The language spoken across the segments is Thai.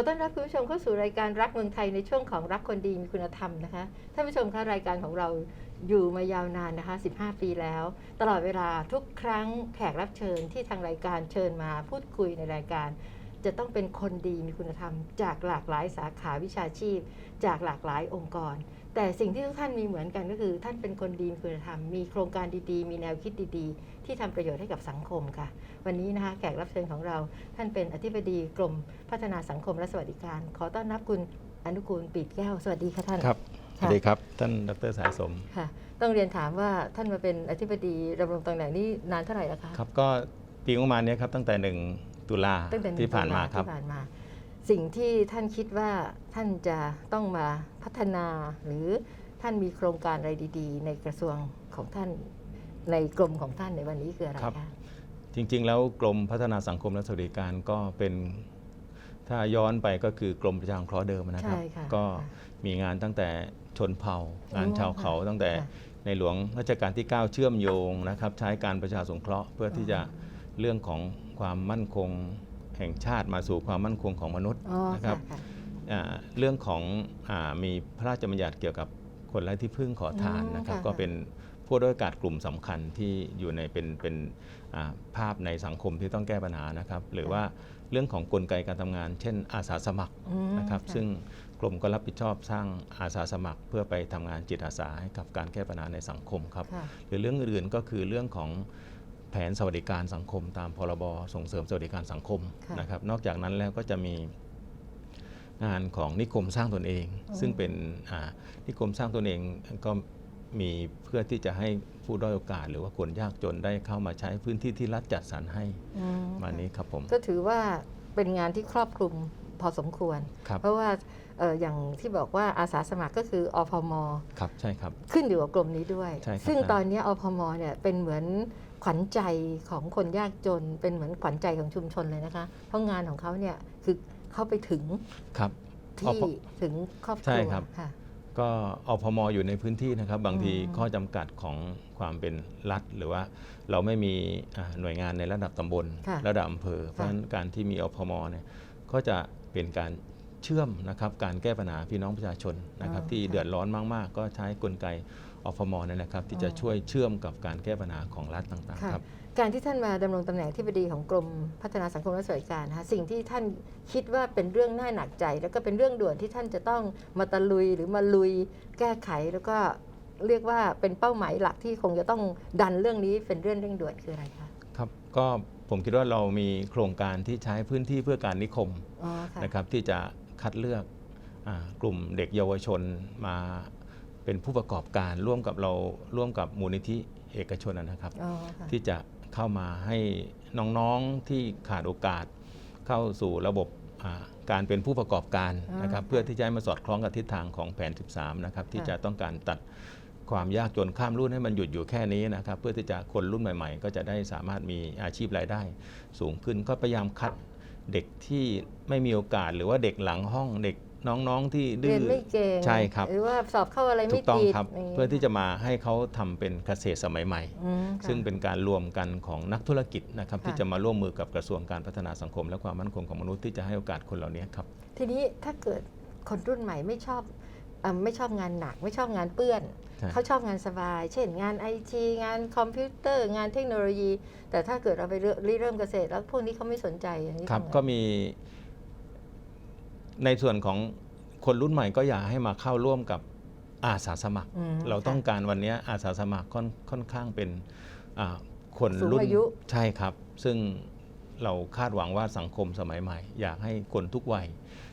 ขอต้อนรับคุณผู้ชมเข้าสู่รายการรักเมืองไทยในช่วงของรักคนดีมีคุณธรรมนะคะท่านผู้ชมคะรายการของเราอยู่มายาวนานนะคะ 15 ปีแล้ว ตลอดเวลาทุกครั้งแขกรับเชิญที่ทางรายการเชิญมาพูดคุยในรายการ จะต้องเป็นคนดีมีคุณธรรม จากหลากหลายสาขาวิชาชีพ จากหลากหลายองค์กร แต่สิ่งที่ทุกท่านมีเหมือนกันก็คือ ท่านเป็นคนดีมีคุณธรรมมีโครงการดีๆ มีแนวคิดดีๆ ที่ทำประโยชน์ให้กับสังคมค่ะ วันนี้นะคะแขกรับเชิญของเรา ท่านเป็นอธิบดีกรมพัฒนาสังคมและสวัสดิการ ขอต้อนรับคุณอนุกูลปีดแก้วสวัสดีค่ะท่านครับสค่ะวัสดีครับ ท่านดรสายสมค่ะ ต้องเรียนถามว่าท่านมาเป็นอธิบดีดำรงตำแหน่งนี้นานเท่าไหร่แล้วคะครับก็ปีงบประมาณเนี้ยครับตั้งแต่หนึ่งตุลาตั้งแต่หงที่ผ่านมาตุลครับที่ผ่านมา สิ่งที่ท่านคิดว่าท่านจะต้องมาพัฒนา หรือท่านมีโครงการอะไรดี ๆ ในกระทรวงของท่านในกรมของท่านในวันนี้คืออะไรครับ คะจริงๆ แล้วกรมพัฒนาสังคมและสวัสดิการก็เป็นถ้าย้อนไปก็คือกรมประชาสงเคราะห์เดิมนะครับ ใช่ค่ะ ก็ค่ะมีงานตั้งแต่ชนเผ่า งานอ๋อชาวเขาค่ะตั้งแต่ค่ะในหลวงรัชกาลที่ 9 เชื่อมโยงนะครับ ใช้การประชาสงเคราะห์เพื่อที่จะเรื่องของความมั่นคง แห่งชาติมาสู่ความมั่นคงของมนุษย์อ๋อนะครับค่ะอ่าเรื่องของอามีพระราชบัญญัติเกี่ยวกับคนไร้ที่พึ่งขอทานอืมนะครับค่ะก็เป็นผู้ด้อยโอกาสกลุ่มสำคัญที่อยู่ในเป็นเป็นอ่าภาพในสังคมที่ต้องแก้ปัญหานะครับ หรือว่าเรื่องของกลไกการทำงาน เช่น อาสาสมัครอืมนะครับค่ะซึ่งกรมก็รับผิดชอบสร้างอาสาสมัคร เพื่อไปทำงานจิตอาสาให้กับการแก้ปัญหาในสังคมครับค่ะหรือเรื่องอื่นๆก็คือเรื่องของ แผนสวัสดิการสังคมตามพรบส่งเสริมสวัสดิการสังคมค่ะนะครับนอกจากนั้นแล้วก็จะมีงานของนิคมสร้างตนเองอ๋อซึ่งเป็นอ่านิคมสร้างตนเองก็มีเพื่อที่จะให้ผู้ด้อยโอกาส หรือว่าคนยากจนได้เข้ามาใช้พื้นที่ที่รัฐจัดสรรให้อืมมาค่ะนี้ครับผมก็ถือว่าเป็นงานที่ครอบคลุมพอสมควรครับเพราะว่าเอ่ออย่างที่บอกว่าอาสาสมัครก็คืออพมครับใช่ครับขึ้นอยู่กับกรมนี้ด้วยใช่ครับซึ่งท่านตอนนี้อพมเนี่ยเป็นเหมือน ขวัญใจของคนยากจนเป็นเหมือนขวัญใจของชุมชนเลยนะคะ เพราะงานของเขาเนี่ยคือเข้าไปถึงครับที่อพถึงครอบคใช่รัวครับค่ะก็อพมอยู่ในพื้นที่นะครับ บางทีอืมข้อจำกัดของความเป็นรัฐ หรือว่าเราไม่มีอ่าหน่วยงานในระดับตำบลค่ะระดับอำเภอ เพราะฉะนั้นการที่มีอพมเนี่ยก็จะเป็นการเชื่อมนะครับการแก้ปัญหาพี่น้องประชาชนนะครับอ๋อที่ค่ะเดือดร้อนมาก ๆ ก็ใช้กลไก อพมเนี่ยนะครับที่จะอ๋อช่วยเชื่อมกับการแก้ปัญหาของรัฐต่างค่ะๆครับการที่ท่านมาดำรงตำแหน่งที่ปดีของกรมพัฒนาสังคมและสวัสดิการนะคะสิ่งที่ท่านคิดว่าเป็นเรื่องน่าหนักใจ แล้วก็เป็นเรื่องด่วนที่ท่านจะต้องมาตะลุยหรือมาลุยแก้ไขแล้วก็เรียกว่าเป็นเป้าหมายหลักที่คงจะต้องดันเรื่องนี้เป็นเรื่องเร่งด่วนคืออะไรคะครับก็ผมคิดว่าเรามีโครงการที่ใช้พื้นที่เพื่อการนิคมอ๋อค่ะนะครับที่จะคัดเลือกอากลุ่มเด็กเยาวชนมา เป็นผู้ประกอบการร่วมกับเราร่วมกับมูลนิธิเอกชนนะครับ อ๋อค่ะที่จะเข้ามาให้น้องๆที่ขาดโอกาส เข้าสู่ระบบอ่าการเป็นผู้ประกอบการนะครับอ่าเพื่อที่จะให้มาสอดคล้องกับทิศทางของแผน 13 นะครับ ที่ค่ะจะต้องการตัดความยากจนข้ามรุ่นให้มันหยุดอยู่แค่นี้นะครับ เพื่อที่จะคนรุ่นใหม่ๆ ก็จะได้สามารถมีอาชีพรายได้ สูงขึ้นก็พยายามคัดเด็กที่ไม่มีโอกาสหรือว่าเด็กหลังห้องเด็ก น้องๆที่ดื้เรียนอ ไม่เก่งใช่ครับ หรือว่าสอบเข้าอะไรถูไม่กต้องติดครับ ย่างงี้เพื่อที่จะมาให้เขาทำเป็นเกษตรสมัยใหม่ อืมค่ะ ซึ่งเป็นการรวมกันของนักธุรกิจนะครับค่ะ ที่จะมาร่วมมือกับกระทรวงการพัฒนาสังคม และความมั่นคงของมนุษย์ที่จะให้โอกาสคนเหล่านี้ครับ ทีนี้ถ้าเกิดคนรุ่นใหม่ไม่ชอบเอ่อไม่ชอบงานหนัก ไม่ชอบงานเปื้อน ใช่ เขาชอบงานสบาย เช่นงานไอทีงานคอมพิวเตอร์ งานเทคโนโลยี แต่ถ้าเกิดเราไปเริ่มริเริ่มเกษตร แล้วพวกนี้เขาไม่สนใจอย่างนี้ครับทำไง ก็มี ในส่วนของคนรุ่นใหม่ก็อยากให้มาเข้าร่วมกับอาสาสมัคร อืมเราต้องค่ะการวันนี้อาสาสมัครค่อนค่อนข้างเป็นอ่าคนสูงรุ่นอายุ ใช่ครับ ซึ่งเราคาดหวังว่าสังคมสมัยใหม่ อยากให้คนทุกวัย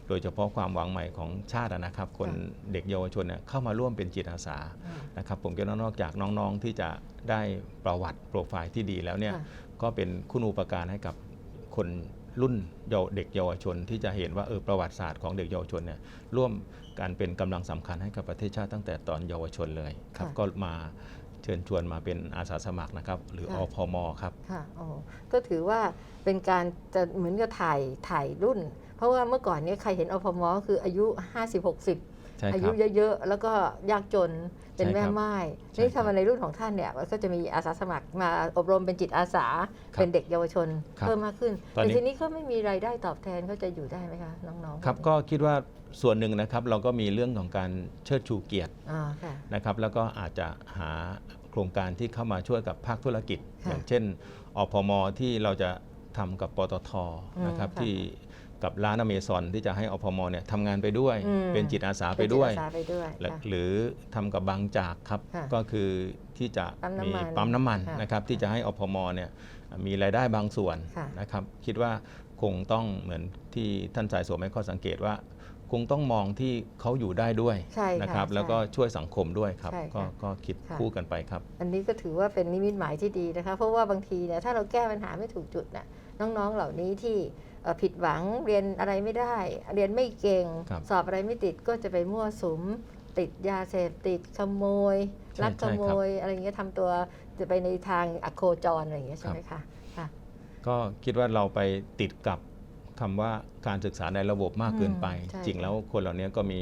โดยเฉพาะความหวังใหม่ของชาติอะนะครับ คนเด็กเยาวชนเนี่ยเข้ามาร่วมเป็นจิตอาสาอ่านะครับผมคิดว่านอกจากน้องๆที่จะได้ประวัติโปรไฟล์ที่ดีแล้วเนี่ยค่ะ ก็เป็นคุณูปการให้กับคน รุ่นเยาว์เด็กเยาวชนที่จะเห็นว่าเออประวัติศาสตร์ของเด็กเยาวชนเนี่ยร่วมการเป็นกำลังสำคัญให้กับประเทศชาติตั้งแต่ตอนเยาวชนเลยครับค่ะก็มาเชิญชวนมาเป็นอาสาสมัครนะครับ หรือค่ะอพมครับค่ะโอ้ก็ถือว่าเป็นการจะเหมือนกับถ่ายถ่ายรุ่น เพราะว่าเมื่อก่อนเนี้ใครเห็นอพมก็คืออายุ 50 60ใช่ครับ อายุเยอะๆ แล้วก็ยากจนเป็นใช่ครับแม่ไม้ใช่นี่ครับทำในรุ่นของท่านเนี่ยก็จะมีอาสาสมัครมาอบรมเป็นจิตอาสาครับเป็นเด็กเยาวชนครับเพิ่มมากขึ้นตอนแต่นี้ทีนี้ก็ไม่มีรายได้ตอบแทนเขาจะอยู่ได้ไหมคะน้องๆครับก็คิดว่าส่วนหนึ่งนะครับเราก็มีเรื่องของการเชิดชูเกียรติอ่าค่ะนะครับแล้วก็อาจจะหาโครงการที่เข้ามาช่วยกับภาคธุรกิจค่ะอย่างเช่นอพมที่เราจะทำกับปตทอืมนะครับค่ะที่ กับร้านอเมซอนที่จะให้อพมเนี่ยทำงานไปด้วย อืม เป็นจิตอาสาไปเป็นจิตด้วยอาสาไปด้วยและค่ะ หรือทำกับบางจากครับค่ะก็คือที่จะปั๊มน้ำมีมันปั๊มน้ำมันค่ะนะครับที่จะให้อพมเนี่ยมีรายได้บางส่วนค่ะนะครับคิดว่าคงต้องเหมือนที่ท่านสายสวมให้ข้อสังเกตว่า คงต้องมองที่เขาอยู่ได้ด้วยใช่ค่ะนะครับใช่แล้วก็ช่วยสังคมด้วยครับใช่ก็ค่ะก็คิดค่ะ คู่กันไปครับ อันนี้ก็ถือว่าเป็นนิมิตหมายที่ดีนะคะ เพราะว่าบางทีเนี่ยถ้าเราแก้ปัญหาไม่ถูกจุดน่ะน้องๆเหล่านี้ที่เอ่อ ผิดหวังเรียนอะไรไม่ได้ เรียนไม่เก่งครับสอบอะไรไม่ติดก็จะไปมั่วสุม ติดยาเสพติดขโมยใช่ลักขใช่ครับโมยอะไรอย่างเงี้ยทำตัวจะไปในทางอโคจรอะไรอย่างเงี้ยใช่ไหมคะค่ะก็คิดว่าเราไปติดกับคำว่าการศึกษาในระบบมากเกินไปอืมใช่จริงแล้วคนเหล่านี้ก็มี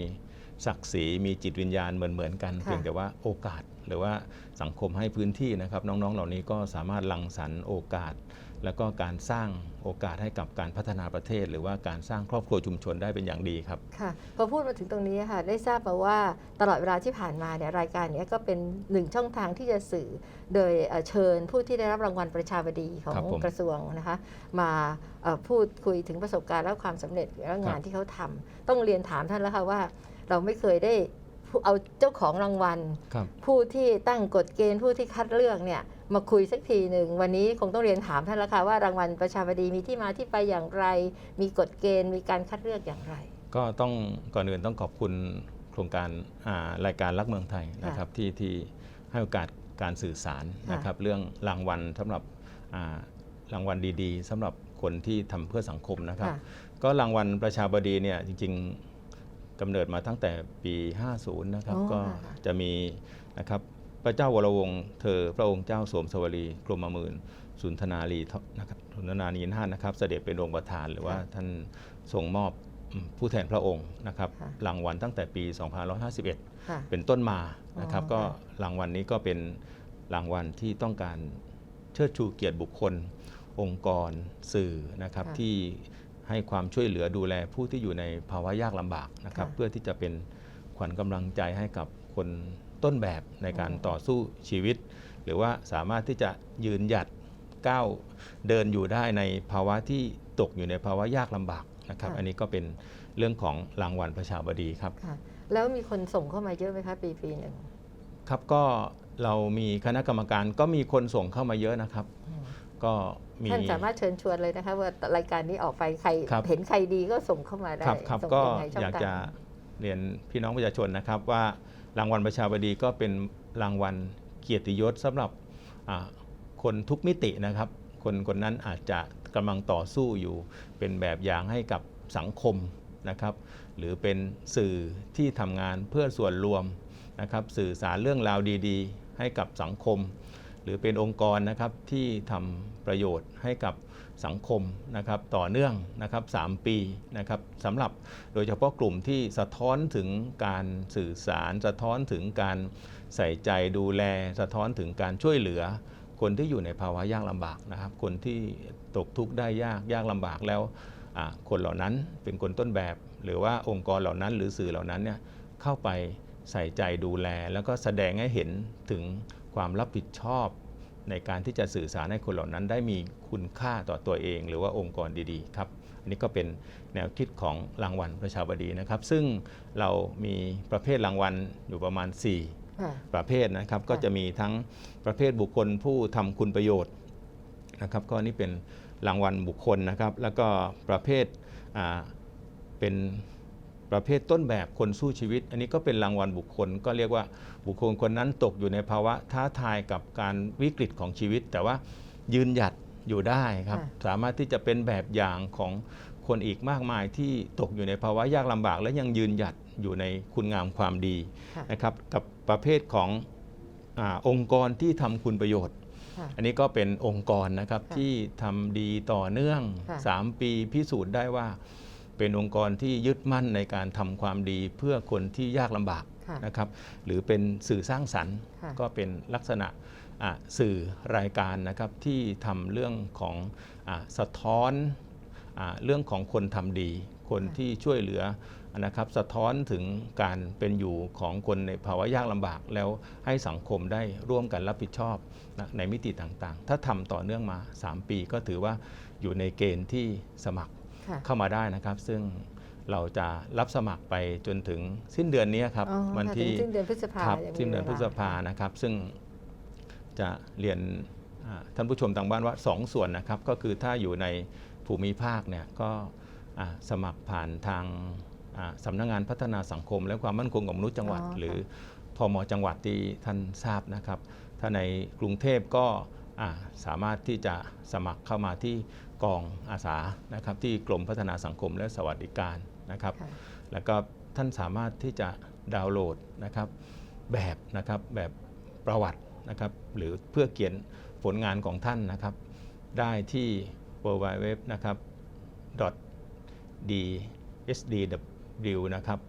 ศักดิ์ศรีมีจิตวิญญาณเหมือนๆกันค่ะเพียงแต่ว่าโอกาสหรือว่าสังคมให้พื้นที่นะครับ น้องๆ เหล่านี้ก็สามารถรังสรรค์โอกาส แล้วก็การสร้างโอกาสให้กับการพัฒนาประเทศ หรือว่าการสร้างครอบครัวชุมชนได้เป็นอย่างดีครับค่ะพอพูดมาถึงตรงนี้ค่ะได้ทราบมาว่าตลอดเวลาที่ผ่านมาเนี่ยรายการเนี้ยก็เป็นหนึ่งช่องทางที่จะสื่อโดยเอ่อเชิญผู้ที่ได้รับรางวัลประชาบดีของครับผมกระทรวงนะคะมาเอ่อพูดคุยถึงประสบการณ์และความสำเร็จและงานครับที่เขาทำต้องเรียนถามท่านแล้วค่ะว่า เราไม่เคยได้ผู้เอาเจ้าของรางวัลครับผู้ที่ตั้งกฎเกณฑ์ผู้ที่คัดเลือกเนี่ย มาคุยสักทีหนึ่ง วันนี้คงต้องเรียนถามท่านแล้วค่ะว่ารางวัลประชาบดีมีที่มาที่ไปอย่างไร มีกฎเกณฑ์มีการคัดเลือกอย่างไร ก็ต้องก่อนอื่นต้องขอบคุณโครงการอ่ารายการรักเมืองไทยนะครับที่ที่ให้โอกาสการสื่อสารค่ะนะครับเรื่องรางวัลสำหรับอ่ารางวัลดีๆสำหรับคนที่ทำเพื่อสังคมนะครับค่ะก็รางวัลประชาบดีเนี่ยจริงๆกำเนิดมาตั้งแต่ปี 50 นะครับอ๋อก็ค่ะจะมีนะครับ พระเจ้าวรวงศ์เธอพระองค์เจ้าสวมสวรีกรมหมื่นสุนทนารีนะครับสุนทนานีนาถนะครับ เสด็จเป็นองค์ประธานหรือว่าท่านทรงมอบอืมผู้แทนพระองค์นะครับค่ะรางวัลตั้งแต่ปี 2551ค่ะเป็นต้นมานะครับอ๋อก็ค่ะรางวัลนี้ก็เป็นรางวัลที่ต้องการเชิดชูเกียรติบุคคล องค์กรสื่อนะครับค่ะที่ให้ความช่วยเหลือดูแลผู้ที่อยู่ในภาวะยากลำบากนะครับค่ะเพื่อที่จะเป็นขวัญกำลังใจให้กับคน ต้นแบบในการอืมต่อสู้ชีวิต หรือว่าสามารถที่จะยืนหยัดก้าวเดินอยู่ได้ในภาวะที่ตกอยู่ในภาวะยากลำบากนะครับ อันนี้ก็เป็นเรื่องของรางวัลประชาบดีครับค่ะแล้วมีคนส่งเข้ามาเยอะไหมคะปีปีหนึ่งครับก็เรามีคณะกรรมการก็มีคนส่งเข้ามาเยอะนะครับอืมก็มีท่านสามารถเชิญชวนเลยนะคะว่ารายการนี้ออกไปใครครับเห็นใครดีก็ส่งเข้ามาได้ครับครับส่งก็ยังไงช่งอยากทงจะเรียนพี่น้องประชาชนนะครับว่า รางวัลประชาบดีก็เป็นรางวัลเกียรติยศสำหรับคนทุกมิตินะครับ คนคนนั้นอาจจะกำลังต่อสู้อยู่ เป็นแบบอย่างให้กับสังคมนะครับหรือเป็นสื่อที่ทำงานเพื่อส่วนรวมนะครับสื่อสารเรื่องราวดีๆ ให้กับสังคม หรือเป็นองค์กรนะครับที่ทำประโยชน์ให้กับ สังคมนะครับต่อเนื่องนะครับ3ปีนะครับสำหรับโดยเฉพาะกลุ่มที่สะท้อนถึงการสื่อสาร สะท้อนถึงการใส่ใจดูแล สะท้อนถึงการช่วยเหลือ คนที่อยู่ในภาวะยากลำบากนะครับ คนที่ตกทุกข์ได้ยากยากลำบากแล้วคนเหล่านั้นเป็นคนต้นแบบ หรือว่าองค์กรเหล่านั้นหรือสื่อเหล่านั้นเนี่ยเข้าไปใส่ใจดูแล แล้วก็แสดงให้เห็นถึงความรับผิดชอบ ในการที่จะสื่อสารให้คนเหล่านั้นได้มีคุณค่าต่อตัวเอง หรือว่าองค์กรดีๆครับอันนี้ก็เป็นแนวคิดของรางวัลประชาบดีนะครับ ซึ่งเรามีประเภทรางวัลอยู่ประมาณ4ค่ะประเภทนะครับ ก็จะมีทั้งประเภทบุคคลผู้ทำคุณประโยชน์นะครับก็นี่เป็นรางวัลบุคคลนะครับ แล้วก็ประเภทอ่าเป็น ประเภทต้นแบบคนสู้ชีวิต อันนี้ก็เป็นรางวัลบุคคล ก็เรียกว่าบุคคลคนนั้นตกอยู่ในภาวะท้าทายกับการวิกฤตของชีวิต แต่ว่ายืนหยัดอยู่ได้ครับค่ะสามารถที่จะเป็นแบบอย่างของคนอีกมากมายที่ตกอยู่ในภาวะยากลำบาก และยังยืนหยัดอยู่ในคุณงามความดีค่ะนะครับกับประเภทของอาองค์กรที่ทำคุณประโยชน์ค่ะอันนี้ก็เป็นองค์กรนะครับค่ะที่ทำดีต่อเนื่องค่ะ3ปีพิสูจน์ได้ว่า เป็นองค์กรที่ยึดมั่นในการทำความดีเพื่อคนที่ยากลำบากค่ะนะครับหรือเป็นสื่อสร้างสรรค์ค่ะก็เป็นลักษณะอะสื่อรายการนะครับที่ทำเรื่องของอะสะท้อนอะเรื่องของคนทำดี คนที่ช่วยเหลือนะครับสะท้อนถึงการเป็นอยู่ของคนในภาวะยากลำบาก แล้วให้สังคมได้ร่วมกันรับผิดชอบนะในมิติต่างๆ ถ้าทำต่อเนื่องมา 3 ปีก็ถือว่าอยู่ในเกณฑ์ที่สมัครค่ะ เข้ามาได้นะครับ ซึ่งเราจะรับสมัครไปจนถึงสิ้นเดือนนี้ครับ อ๋อวันค่ะที่ถึงสิ้นเดือนพฤษภาครับยังมีสิ้นเดือนวพลฤษภานะครับ ซึ่งจะเรียนอ่าท่านผู้ชมทางบ้านว่า2ส่วนนะครับ ก็คือถ้าอยู่ในภูมิภาคเนี่ยก็อ่าสมัครผ่านทางอ่าสำนักงานพัฒนาสังคม และความมั่นคงของมนุษย์จังหวัด อ๋อค่ะ หรือพมจังหวัดที่ท่านทราบนะครับ ถ้าในกรุงเทพก็อ่าสามารถที่จะสมัครเข้ามาที่ กองอาสานะครับที่กรมพัฒนาสังคมและสวัสดิการนะครับค่ะแล้วก็ท่านสามารถที่จะดาวน์โหลดนะครับแบบนะครับแบบประวัตินะครับหรือเพื่อเขียนผลงานของท่านนะครับ ได้ที่ w w w นะครับ dsdw นะครับ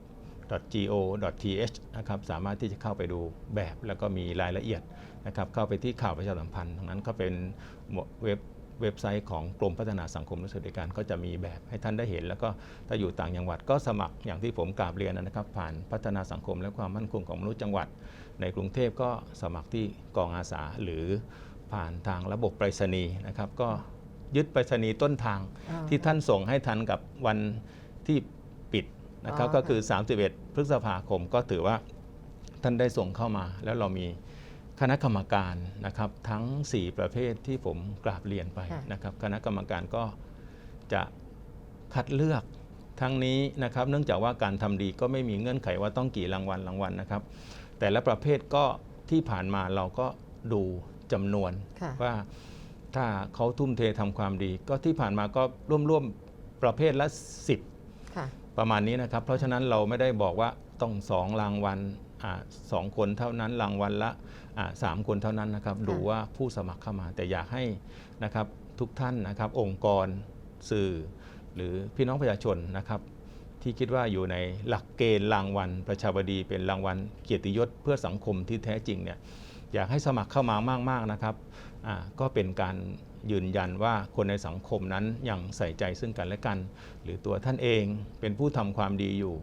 go th นะครับสามารถที่จะเข้าไปดูแบบ แล้วก็มีรายละเอียดนะครับเข้าไปที่ข่าวประชาสัมพันธ์ตรงนั้นก็เป็นเว็บ เว็บไซต์ของกรมพัฒนาสังคมและสวัสดิการก็จะมีแบบให้ท่านได้เห็น แล้วก็ถ้าอยู่ต่างจังหวัดก็สมัครอย่างที่ผมกราบเรียนนะครับ ผ่านพัฒนาสังคมและความมั่นคงของมนุษย์จังหวัด ในกรุงเทพก็สมัครที่กองอาสาหรือผ่านทางระบบไปรษณีย์นะครับ ก็ยึดไปรษณีย์ต้นทางอ่าที่ท่านส่งให้ทันกับวันที่ปิดนะครับอ๋อก็คือ 31 พฤษภาคมก็ถือว่าท่านได้ส่งเข้ามาแล้วเรามี คณะกรรมการนะครับทั้ง 4 ประเภทที่ผมกราบเรียนไปค่ะนะครับคณะกรรมการก็จะคัดเลือกทั้งนี้นะครับเนื่องจากว่าการทำดีก็ไม่มีเงื่อนไขว่าต้องกี่รางวัลรางวัลนะครับ แต่ละประเภทก็ที่ผ่านมาเราก็ดูจำนวนค่ะว่าถ้าเขาทุ่มเททำความดี ก็ที่ผ่านมาก็ร่วมๆประเภทละ 10ค่ะประมาณนี้นะครับ เพราะฉะนั้นเราไม่ได้บอกว่าต้องสองรางวัลอ่าสองคนเท่านั้นรางวัลละอ่า สามคนเท่านั้นนะครับดูว่าผู้สมัครเข้ามา แต่อยากให้นะครับทุกท่านนะครับองค์กรสื่อ หรือพี่น้องประชาชนนะครับ ที่คิดว่าอยู่ในหลักเกณฑ์รางวัล ประชาบดีเป็นรางวัลเกียรติยศเพื่อสังคมที่แท้จริงเนี่ยอยากให้สมัครเข้ามามาก ๆนะครับอ่าก็เป็นการยืนยันว่าคนในสังคมนั้นยังใส่ใจซึ่งกันและกัน หรือตัวท่านเองเป็นผู้ทำความดีอยู่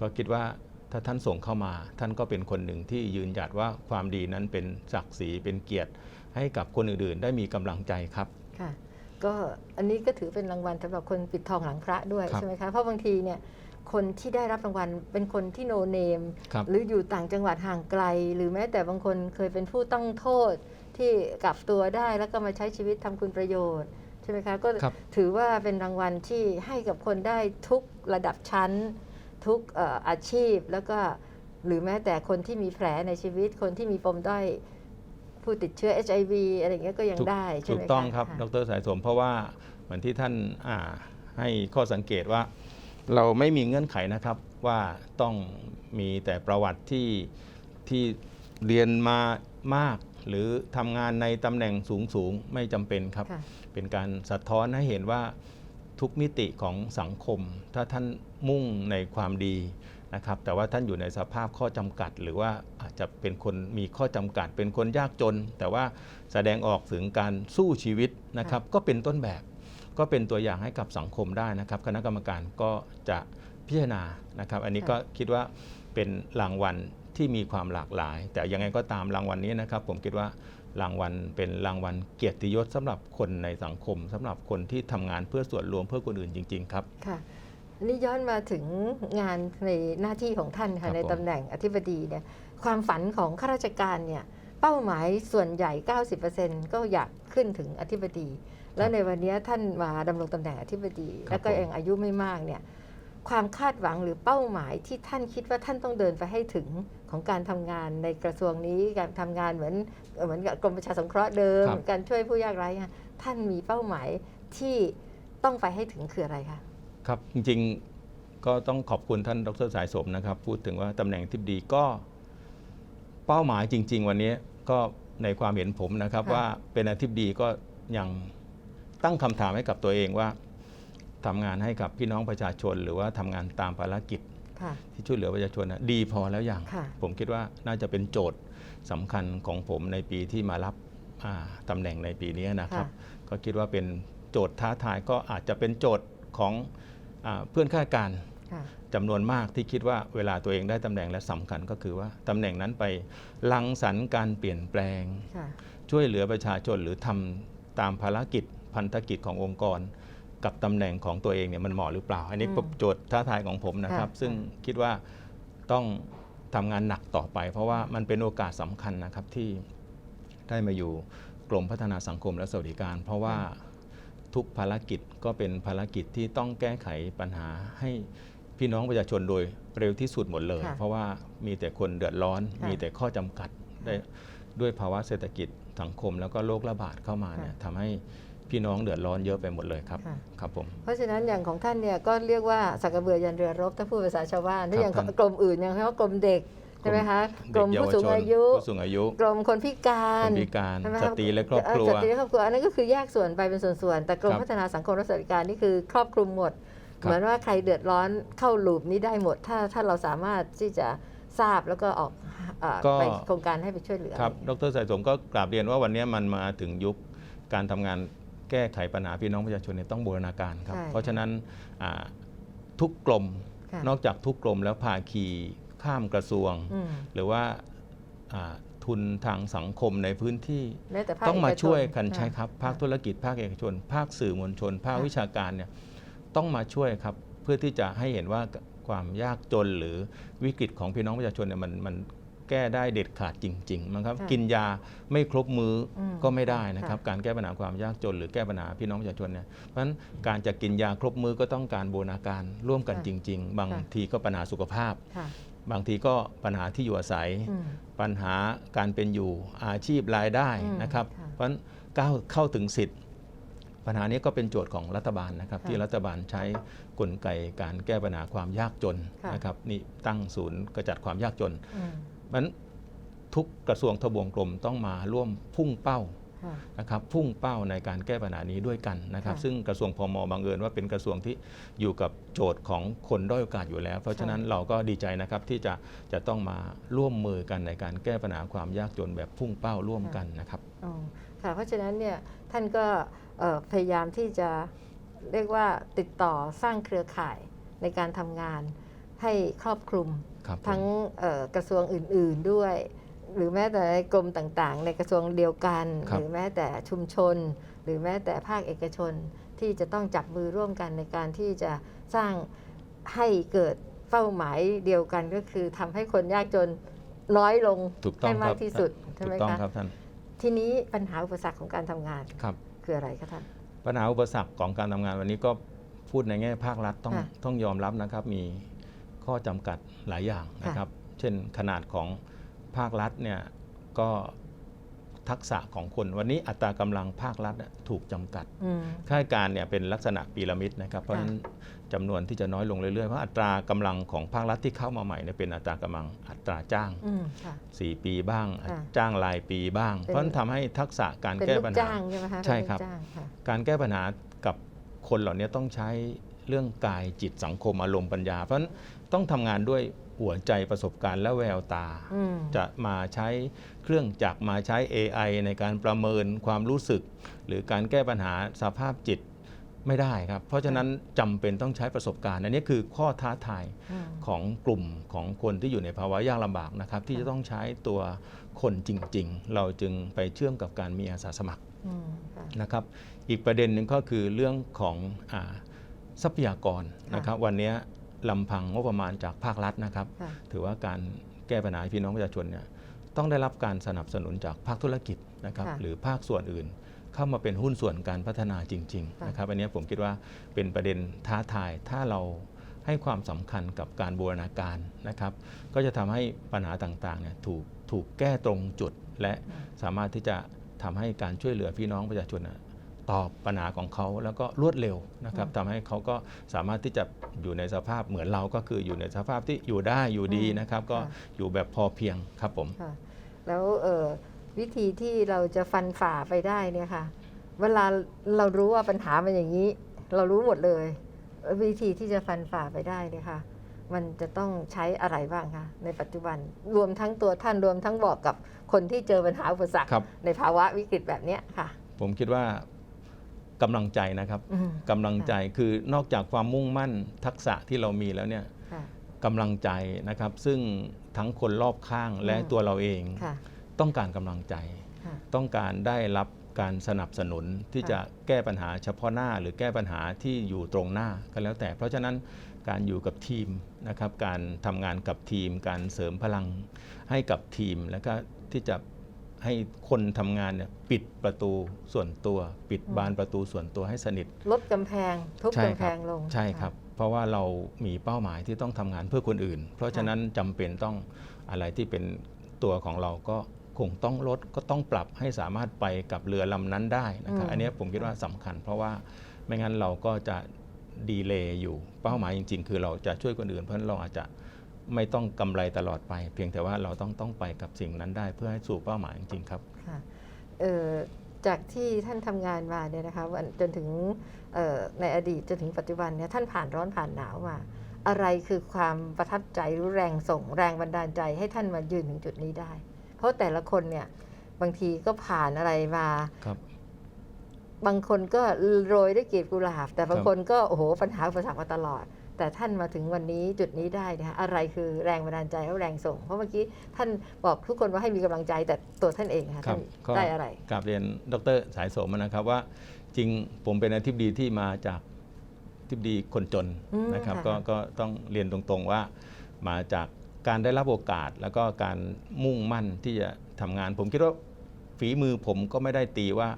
ก็คิดว่า ถ้าท่านส่งเข้ามา ท่านก็เป็นคนหนึ่งที่ยืนหยัดว่าความดีนั้นเป็นศักดิ์ศรีเป็นเกียรติ ให้กับคนอื่นๆ ได้มีกำลังใจครับ ค่ะ ก็อันนี้ก็ถือเป็นรางวัลสำหรับคนปิดทองหลังพระด้วยครับใช่ไหมคะเพราะบางทีเนี่ยคนที่ได้รับรางวัลเป็นคนที่โนเนมครับหรืออยู่ต่างจังหวัดห่างไกล หรือแม้แต่บางคนเคยเป็นผู้ต้องโทษที่กลับตัวได้แล้วก็มาใช้ชีวิตทำคุณประโยชน์ใช่ไหมคะก็ครับถือว่าเป็นรางวัลที่ให้กับคนได้ทุกระดับชั้น ทุกเอ่ออาชีพแล้วก็หรือแม้แต่คนที่มีแผลในชีวิต คนที่มีปมด้อยผู้ติดเชื้อ HIV อะไรอย่างเงี้ยก็ยังถูกได้ใช่ถูไหมกคะต้องครับะดรสายสมเพราะว่าเหมือนที่ท่านอ่าให้ข้อสังเกตว่า เราไม่มีเงื่อนไขนะครับว่าต้องมีแต่ประวัติที่ที่เรียนมามาก หรือทำงานในตำแหน่งสูงสูงๆไม่จำเป็นครับค่ะเป็นการสะท้อนให้เห็นว่า ทุกมิติของสังคม ถ้าท่านมุ่งในความดีนะครับ แต่ว่าท่านอยู่ในสภาพข้อจำกัด หรือว่าอาจจะเป็นคนมีข้อจำกัด เป็นคนยากจน แต่ว่าแสดงออกถึงการสู้ชีวิตนะครับ ก็เป็นต้นแบบ ก็เป็นตัวอย่างให้กับสังคมได้นะครับ คณะกรรมการก็จะพิจารณานะครับ อันนี้ก็คิดว่าเป็นรางวัลที่มีความหลากหลาย แต่ยังไงก็ตามรางวัลนี้นะครับ ผมคิดว่า รางวัลเป็นรางวัลเกียรติยศสำหรับคนในสังคมสำหรับคนที่ทำงานเพื่อส่วนรวมเพื่อคนอื่นจริง ๆ ครับค่ะอันนี่ย้อนมาถึงงานในหน้าที่ของท่านครัค่ะบในผมตำแหน่งอธิบดีเนี่ยความฝันของข้าราชการเนี่ยเป้าหมายส่วนใหญ่ 90%ก็อยากขึ้นถึงอธิบดี แล้วในวันนี้ท่านมาดำรงตำแหน่งอธิบดี แล้วก็ยังอายุไม่มากเนี่ย ความคาดหวังหรือเป้าหมายที่ท่านคิดว่าท่านต้องเดินไปให้ถึงของการทำงานในกระทรวงนี้การทำงานเหมือนเหมือนกับกรมประชาสงเคราะห์เดิมครับการช่วยผู้ยากไร้อะท่านมีเป้าหมายที่ต้องไปให้ถึงคืออะไรคะครับจริงๆก็ต้องขอบคุณท่านดรสายสมนะครับ พูดถึงว่าตำแหน่งที่ดีก็ เป้าหมายจริง ๆ วันนี้ก็ในความเห็นผมนะครับค่ะว่าเป็นอาทิตย์ดีก็ยังตั้งคำถามให้กับตัวเองว่า ทำงานให้กับพี่น้องประชาชน หรือว่าทำงานตามภารกิจค่ะที่ช่วยเหลือประชาชนนะดีพอแล้วอย่างค่ะผมคิดว่าน่าจะเป็นโจทย์สำคัญของผมในปีที่มารับอ่าตำแหน่งในปีนี้นะครับ ก็คิดว่าเป็นโจทย์ท้าทายก็อาจจะเป็นโจทย์ของอาเพื่อนข้าราชการค่ะจำนวนมากที่คิดว่าเวลาตัวเองได้ตำแหน่งและสำคัญก็คือว่าตำแหน่งนั้นไปลังสรรค์การเปลี่ยนแปลงค่ะช่วยเหลือประชาชนหรือทำตามภารกิจพันธกิจขององค์กร กับตำแหน่งของตัวเองเนี่ยมันเหมาะหรือเปล่า อันนี้อืมโจทย์ท้าทายของผมนะครับค่ะซึ่งคิดว่าต้องทำงานหนักต่อไป เพราะว่ามันเป็นโอกาสสำคัญนะครับที่ได้มาอยู่กรมพัฒนาสังคมและสวัสดิการ เพราะว่าทุกภารกิจก็เป็นภารกิจที่ต้องแก้ไขปัญหาให้พี่น้องประชาชนโดยเร็วที่สุดหมดเลยค่ะเพราะว่ามีแต่คนเดือดร้อนค่ะมีแต่ข้อจำกัดได้ด้วยภาวะเศรษฐกิจสังคม แล้วก็โรคระบาดเข้ามาเนี่ยค่ะทำให้ พี่น้องเดือดร้อนเยอะไปหมดเลยครับค่ะ ครับผม เพราะฉะนั้นอย่างของท่านเนี่ยก็เรียกว่าสักกระเบือยันเรือรบถ้าพูดภาษาชาวบ้านถ้าอย่างครับ กรมอื่นอย่างเขากรมเด็กใช่ไหมคะกรมเด็ผู้สูงอายุ ผู้สูงอายุกรมคนพิกาครนพิการใช่ไหมสตรีและครอบครัว เสตรีและครอบครัวอันนั้นก็คือแยกส่วนไปเป็นส่วนๆแต่กรมครับพัฒนาสังคมและสวัสดิการนี่คือครอบคลุมหมด ครับ เหมือนว่าใครเดือดร้อนเข้าลูปนี้ได้หมด ถ้าถ้าเราสามารถที่จะทราบแล้วก็ออกเอ่อไปโครงการให้ไปช่วยเหลือ ครับ ดรสายสมก็กราบเรียนว่าวันนี้มันมาถึงยุคการทำงาน แก้ไขปัญหาพี่น้องประชาชนเนี่ยต้องบูรณาการครับ ใช่ เพราะฉะนั้นอ่าทุกกรมค่ะนอกจากทุกกรมแล้วภาคีข้ามกระทรวง อืมหรือว่าอ่าทุนทางสังคมในพื้นที่แม้แต่ภาคต้องมาเชช่วยกันค่ะใช่ครับ ภาคธุรกิจภาคเอกชน ภาคสื่อมวลชน ภาคค่ะ วิชาการเนี่ยต้องมาช่วยครับ เพื่อที่จะให้เห็นว่าความยากจนหรือวิกฤตของพี่น้องประชาชนเนี่ยมันมัน แก้ได้เด็ดขาดจริงๆมันครับค่ะกินยาไม่ครบมื้ออมก็ไม่ได้นะครับค่ะการแก้ปัญหาความยากจน หรือแก้ปัญหาพี่น้องประชาชนเนี่ยเพราะฉะนั้นการจะกินยาครบมื้อก็ต้องการบูรณาการร่วมกันค่ะจริง ๆ บางค่ะ ทีก็ปัญหาสุขภาพ ค่ะ บางทีก็ปัญหาที่อยู่อาศัย อืม ปัญหาการเป็นอยู่อาชีพรายได้อืมนะครับ ค่ะเพราะฉะนั้นก้าวเข้าถึงสิทธิ์ ปัญหานี้ก็เป็นโจทย์ของรัฐบาลนะครับ ค่ะที่รัฐบาลใช้กลไกการแก้ปัญหาความยากจนค่ะ นะครับนี่ตั้งศูนย์กระจัดความยากจน อืม เพราะฉะนั้นทุกกระทรวงทบวงกรมต้องมาร่วมพุ่งเป้าค่ะนะครับพุ่งเป้าในการแก้ปัญหานี้ด้วยกันนะครับค่ะซึ่งกระทรวงพมบางเอิญว่าเป็นกระทรวงที่อยู่กับโจทย์ของคนด้อยโอกาสอยู่แล้ว เพราะฉะนั้นเราก็ดีใจนะครับที่จะจะต้องมาร่วมมือกันในการแก้ปัญหาความยากจนแบบพุ่งเป้าร่วมกันนะครับอ๋อค่ะเพราะฉะนั้นเนี่ยท่านก็เอ่อพยายามที่จะเรียกว่าติดต่อสร้างเครือข่ายในการทำงานให้ครอบคลุมครับผม ทั้งเอ่อกระทรวงอื่น ๆด้วย หรือแม้แต่ในกรมต่างๆ ในกระทรวงเดียวกันครับหรือแม้แต่ชุมชน หรือแม้แต่ภาคเอกชนที่จะต้องจับมือร่วมกันในการที่จะสร้างให้เกิดเป้าหมายเดียวกันก็คือทำให้คนยากจนน้อยลงถูกต้องให้คมารักบที่สุดใช่ถูไหมกต้องคะครับท่านทีนี้ปัญหาอุปสรรคของการทำงานครับคืออะไรคะท่านปัญหาอุปสรรคของการทำงานวันนี้ก็พูดในแง่ภาครัฐต้องค่ะต้องยอมรับนะครับมี ข้อจำกัดหลายอย่างนะครับ เช่นขนาดของภาครัฐเนี่ยก็ทักษะของคน วันนี้อัตรากำลังภาครัฐเนี่ยถูกจำกัดอืมข้าราชการเนี่ยเป็นลักษณะพีระมิดนะครับ เพราะฉะนั้นจำนวนที่จะน้อยลงเรื่อยๆ เพราะอัตรากำลังของภาครัฐที่เข้ามาใหม่เนี่ยเป็นอัตรากำลังอัตราจ้างอืมค่ะ4ปีบ้างค่ะจ้างรายปีบ้างเป็นเพราะฉะนั้นทำให้ทักษะการเป็นแก้ลูกปัญหาจ้างใช่ไหมคะใช่ครับเป็นลูกจ้างค่ะการแก้ปัญหากับคนเหล่านี้ต้องใช้ เรื่องกายจิตสังคมอารมณ์ปัญญา เพราะฉะนั้นต้องทำงานด้วยหัวใจประสบการณ์และแววตา อืม จะมาใช้เครื่องจักรมาใช้ AI ในการประเมินความรู้สึก หรือการแก้ปัญหาสภาพจิตไม่ได้ครับ เพราะฉะนั้นจำเป็นต้องใช้ประสบการณ์ อันนี้คือข้อท้าทาย อืม ของกลุ่มของคนที่อยู่ในภาวะยากลำบากนะครับ ที่จะต้องใช้ตัวคนจริง ๆ เราจึงไปเชื่อมกับการมีอาสาสมัครอืมค่ะนะครับ อีกประเด็นหนึ่งก็คือเรื่องของอา ทรัพยากรค่ะนะครับ วันนี้ลำพังงบประมาณจากภาครัฐนะครับค่ะถือว่าการแก้ปัญหาให้พี่น้องประชาชนเนี่ยต้องได้รับการสนับสนุนจากภาคธุรกิจนะครับค่ะหรือภาคส่วนอื่น เข้ามาเป็นหุ้นส่วนการพัฒนาจริงค่ะๆนะครับ อันนี้ผมคิดว่าเป็นประเด็นท้าทายถ้าเราให้ความสำคัญกับการบูรณาการนะครับ ก็จะทำให้ปัญหาต่างๆเนี่ยถูกถูกแก้ตรงจุด และสามารถที่จะทำให้การช่วยเหลือพี่น้องประชาชนน่ะ ตอบปัญหาของเขาแล้วก็รวดเร็วนะครับอืมทำให้เขาก็สามารถที่จะอยู่ในสภาพเหมือนเราก็คืออยู่ในสภาพที่อยู่ได้อยู่ดีอืมนะครับ ก็ค่ะอยู่แบบพอเพียงครับผมค่ะแล้วเอ่อวิธีที่เราจะฟันฝ่าไปได้เนี่ยค่ะ เวลาเรารู้ว่าปัญหามันอย่างนี้ เรารู้หมดเลย วิธีที่จะฟันฝ่าไปได้เนี่ยค่ะมันจะต้องใช้อะไรบ้างคะในปัจจุบันรวมทั้งตัวท่านรวมทั้งบอกกับคนที่เจอปัญหาอุปสรรคครับในภาวะวิกฤตแบบเนี้ยค่ะ ผมคิดว่า กำลังใจนะครับอืมกำลังใจคือนอกจากความมุ่งมั่นทักษะที่เรามีแล้วเนี่ยค่ะกำลังใจนะครับ ซึ่งทั้งคนรอบข้างและอืมตัวเราเองค่ะต้องการกำลังใจค่ะต้องการได้รับการสนับสนุนที่ค่ะจะแก้ปัญหาเฉพาะหน้า หรือแก้ปัญหาที่อยู่ตรงหน้าก็แล้วแต่ เพราะฉะนั้นการอยู่กับทีมนะครับ การทำงานกับทีม การเสริมพลังให้กับทีมแล้วก็ที่จะ ให้คนทำงานเนี่ยปิดประตูส่วนตัว ปิดอืมบานประตูส่วนตัวให้สนิท ลดกำแพง ทุบใช่กำคแพรับ งลง ใช่ครับ เพราะว่าเรามีเป้าหมายที่ต้องทำงานเพื่อคนอื่น เพราะฉะนั้นจำเป็นต้องอะไรที่เป็นตัวของเราก็คงต้องลดก็ต้องปรับให้สามารถไปกับเรือลำนั้นได้นะครับอืม อันเนี้ยผมคิดว่าสำคัญ เพราะว่าไม่งั้นเราก็จะดีเลย์อยู่เป้าหมายจริง ๆ คือเราจะช่วยคนอื่นเพราะฉะนั้นเราอาจจะ ไม่ต้องกำไรตลอดไป เพียงแต่ว่าเราต้องต้องไปกับสิ่งนั้นได้เพื่อให้สู่เป้าหมายจริงๆครับค่ะเอ่อจากที่ท่านทำงานมาเนี่ยนะคะวันจนถึงเอ่อในอดีตจนถึงปัจจุบันเนี่ยท่านผ่านร้อนผ่านหนาวมา อะไรคือความประทับใจหรือแรงส่งแรงบันดาลใจให้ท่านมายืนถึงจุดนี้ได้ เพราะแต่ละคนเนี่ยบางทีก็ผ่านอะไรมาครับบางคนก็โรยด้วยกลีบกุหลาบ แต่บางครับคนก็โอ้โหปัญหาอุปสรรคมาตลอด แต่ท่านมาถึงวันนี้จุดนี้ได้เนะคะอะไรคือแรงบันดาลใจและแรงส่ง เพราะเมื่อกี้ท่านบอกทุกคนว่าให้มีกำลังใจแต่ตัวท่านเองค่ะครัท่าบนก็ได้อะไรกราบเรียนดรสายโสมนะครับว่า จริงผมเป็นอธิบดีที่มาจากอธิบดีคนจนอืมนะครับค่ะก็ก็ต้องเรียนตรงๆว่า มาจากการได้รับโอกาสแล้วก็การมุ่งมั่นที่จะทำงาน ผมคิดว่าฝีมือผมก็ไม่ได้ตีว่า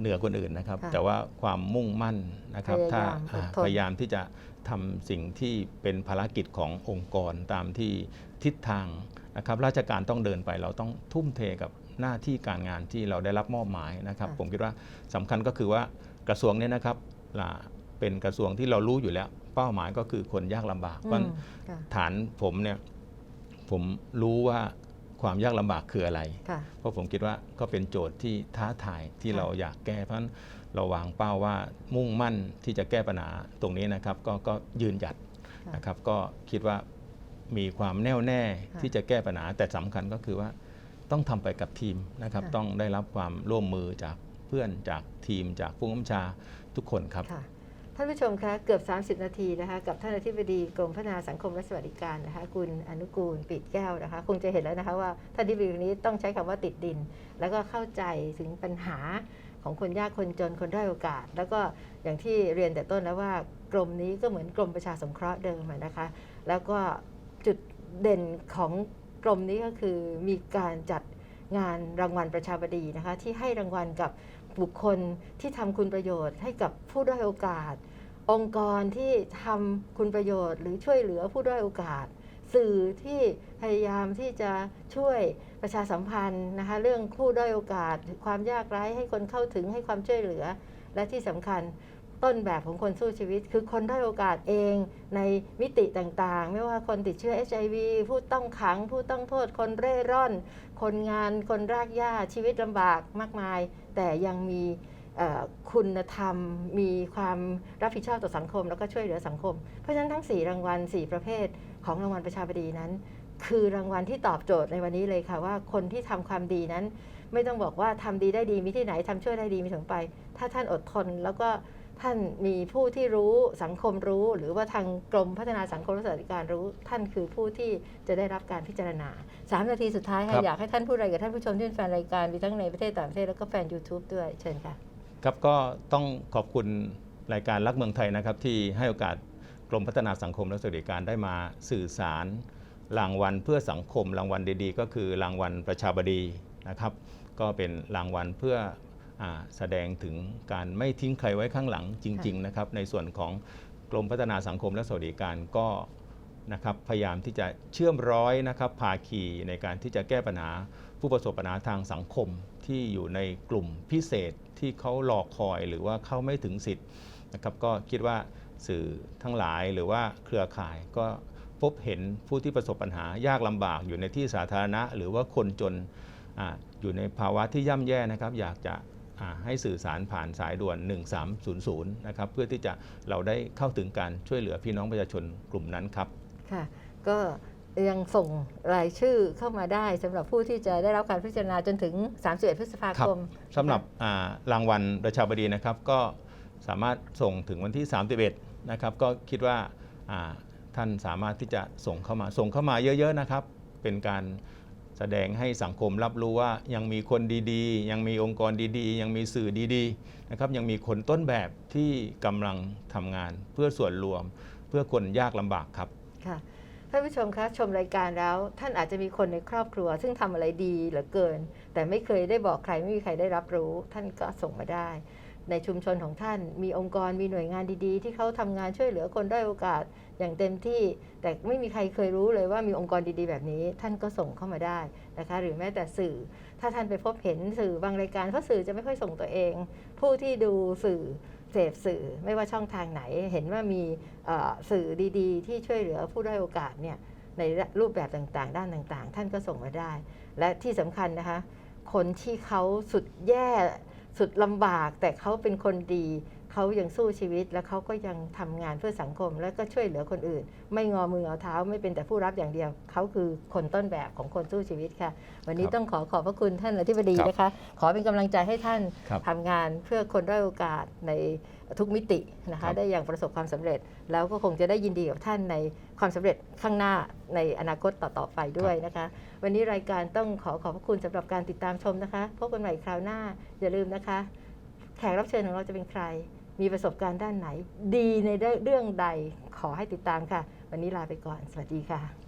เหนือคนอื่นนะครับค่ะแต่ว่าความมุ่งมั่นนะครับพยายามถ้าอ่าอดทนพยายามที่จะ ทำสิ่งที่เป็นภารกิจขององค์กรตามที่ทิศทางนะครับราชการต้องเดินไปเราต้องทุ่มเทกับหน้าที่การงานที่เราได้รับมอบหมายนะครับค่ะผมคิดว่าสำคัญก็คือว่ากระทรวงเนี้นะครับล่ะเป็นกระทรวงที่เรารู้อยู่แล้ว เป้าหมายก็คือคนยากลำบากเพราะฉะนั้นอืมค่ะฐานผมเนี่ยผมรู้ว่าความยากลำบากคืออะไรค่ะเพราะผมคิดว่าก็เป็นโจทย์ที่ท้าทายที่ค่ะเราอยากแก้เพราะฉะนั้น เราวางเป้าว่ามุ่งมั่นที่จะแก้ปัญหาตรงนี้นะครับก็ก็ยืนหยัดค่ะนะครับก็คิดว่ามีความแน่วแน่ค่ะที่จะแก้ปัญหาแต่สำคัญก็คือว่าต้องทำไปกับทีมนะครับค่ะต้องได้รับความร่วมมือจากเพื่อนจากทีมจากผู้กำกับชาทุกคนครับค่ะท่านผู้ชมคะเกือบ 30 นาทีนะคะกับท่านอธิบดีกรมพัฒนาสังคมและสวัสดิการนะคะคุณอนุกูลปิดแก้วนะคะ คงจะเห็นแล้วนะคะว่าท่านอธิบดีคนนี้ต้องใช้คำว่าติดดิน แล้วก็เข้าใจถึงปัญหา ของคนยากคนจนคนด้อยโอกาส แล้วก็อย่างที่เรียนแต่ต้นแล้วว่ากรมนี้ก็เหมือนกรมประชาสงเคราะห์เดิมอะนะคะ แล้วก็จุดเด่นของกรมนี้ก็คือมีการจัดงานรางวัลประชาบดีนะคะที่ให้รางวัลกับบุคคลที่ทำคุณประโยชน์ให้กับผู้ด้อยโอกาส องค์กรที่ทำคุณประโยชน์ หรือช่วยเหลือผู้ด้อยโอกาส สื่อที่พยายามที่จะช่วย ประชาสัมพันธ์นะคะเรื่องผู้ด้อยโอกาสความยากไร้ให้คนเข้าถึงให้ความช่วยเหลือ และที่สำคัญต้นแบบของคนสู้ชีวิต คือคนด้อยโอกาสเองในมิติต่างๆ ไม่ว่าคนติดเชื้อ HIV ผู้ต้องขัง ผู้ต้องโทษคนเร่ร่อน คนงานคนรากหญ้าชีวิตลำบากมากมาย แต่ยังมีคุณธรรม มีความรับผิดชอบต่อสังคม แล้วก็ช่วยเหลือสังคม เพราะฉะนั้นทั้ง 4 รางวัล 4 ประเภทของรางวัลประชาบดีนั้น คือรางวัลที่ตอบโจทย์ในวันนี้เลยค่ะว่าคนที่ทำความดีนั้น ไม่ต้องบอกว่าทำดีได้ดีมีที่ไหนทำช่วยได้ดีมีถึงไป ถ้าท่านอดทนแล้วก็ท่านมีผู้ที่รู้สังคมรู้ หรือว่าทางกรมพัฒนาสังคมและสวัสดิการรู้ ท่านคือผู้ที่จะได้รับการพิจารณาสามนาทีสุดท้ายครัค่ะบอยากให้ท่านพูดอะไรกับท่านผู้ชมที่เป็นแฟนรายการมีทั้งในประเทศต่างประเทศแล้วก็แฟน YouTube ด้วยเชิญค่ะครับก็ต้องขอบคุณรายการรักเมืองไทยนะครับที่ให้โอกาสกรมพัฒนาสังคมและสวัสดิการได้มาสื่อสาร รางวัลเพื่อสังคมรางวัลดีๆ ก็คือรางวัลประชาบดีนะครับ ก็เป็นรางวัลเพื่ออแสดงถึงการไม่ทิ้งใครไว้ข้างหลังจริง ๆ นะครับ ในส่วนของกรมพัฒนาสังคมและสวัสดิการก็นะครับพยายามที่จะเชื่อมร้อยนะครับภาคีในการที่จะแก้ปัญหาผู้ประสบปัญหาทางสังคมที่อยู่ในกลุ่มพิเศษที่เขารอคอยหรือว่าเข้าไม่ถึงสิทธิ์นะครับก็คิดว่าสื่อทั้งหลายหรือว่าเครือข่ายก็ พบเห็นผู้ที่ประสบปัญหายากลำบากอยู่ในที่สาธารณะ หรือว่าคนจนอาอยู่ในภาวะที่ย่ำแย่นะครับ อยากจะอ่าให้สื่อสารผ่านสายด่วน 1300 นะครับ เพื่อที่จะเราได้เข้าถึงการช่วยเหลือพี่น้องประชาชนกลุ่มนั้นครับ ค่ะ ก็ยังส่งรายชื่อเข้ามาได้สำหรับผู้ที่จะได้รับการพิจารณาจนถึง 31 พฤษภาคมสำหรับอ่ารางวัลประชาบดีนะครับ ก็สามารถส่งถึงวันที่ 31 นะครับ ก็คิดว่าอ่า ท่านสามารถที่จะส่งเข้ามาส่งเข้ามาเยอะ ๆนะครับ เป็นการแสดงให้สังคมรับรู้ว่ายังมีคนดีๆ ยังมีองค์กรดีๆ ยังมีสื่อดีๆนะครับยังมีคนต้นแบบที่กำลังทำงานเพื่อส่วนรวม เพื่อคนยากลำบากครับค่ะท่านผู้ชมคะชมรายการแล้ว ท่านอาจจะมีคนในครอบครัว ซึ่งทำอะไรดีเหลือเกิน แต่ไม่เคยได้บอกใครไม่มีใครได้รับรู้ ท่านก็ส่งมาได้ ในชุมชนของท่าน มีองค์กรมีหน่วยงานดีๆ ที่เขาทำงานช่วยเหลือคนด้อยโอกาสอย่างเต็มที่ แต่ไม่มีใครเคยรู้เลยว่ามีองค์กรดีๆ แบบนี้ ท่านก็ส่งเข้ามาได้นะคะ หรือแม้แต่สื่อ ถ้าท่านไปพบเห็นสื่อบางรายการเพราะสื่อจะไม่ค่อยส่งตัวเอง ผู้ที่ดูสื่อเสพสื่อไม่ว่าช่องทางไหน เห็นว่ามีสื่อดีๆ ที่ช่วยเหลือผู้ด้อยโอกาสเนี่ยในรูปแบบต่างๆ ด้านต่างๆ ท่านก็ส่งมาได้ และที่สำคัญนะคะ คนที่เขาสุดแย่ สุดลำบากแต่เขาเป็นคนดีเขายังสู้ชีวิตและเขาก็ยังทำงานเพื่อสังคม และก็ช่วยเหลือคนอื่น ไม่งอมือเอาเท้าไม่เป็นแต่ผู้รับอย่างเดียว เขาคือคนต้นแบบของคนสู้ชีวิตค่ะ วันนี้ครับต้องขอขอบพระคุณท่านอธิบดีครับนะคะ ขอเป็นกำลังใจให้ท่านครับทำงานเพื่อคนด้อยโอกาสใน ทุกมิตินะครัคะบได้อย่างประสบความสำเร็จ แล้วก็คงจะได้ยินดีกับท่านในความสำเร็จข้างหน้าในอนาคตต่อๆไปด้วยนะคะ วันนี้รายการต้องขอขอบพระคุณสำหรับการติดตามชมนะคะพบกันใหม่คราวหน้าอย่าลืมนะคะ แขกรับเชิญของเราจะเป็นใคร มีประสบการณ์ด้านไหน ดีในเรื่องใดขอให้ติดตามค่ะ วันนี้ลาไปก่อน สวัสดีค่ะ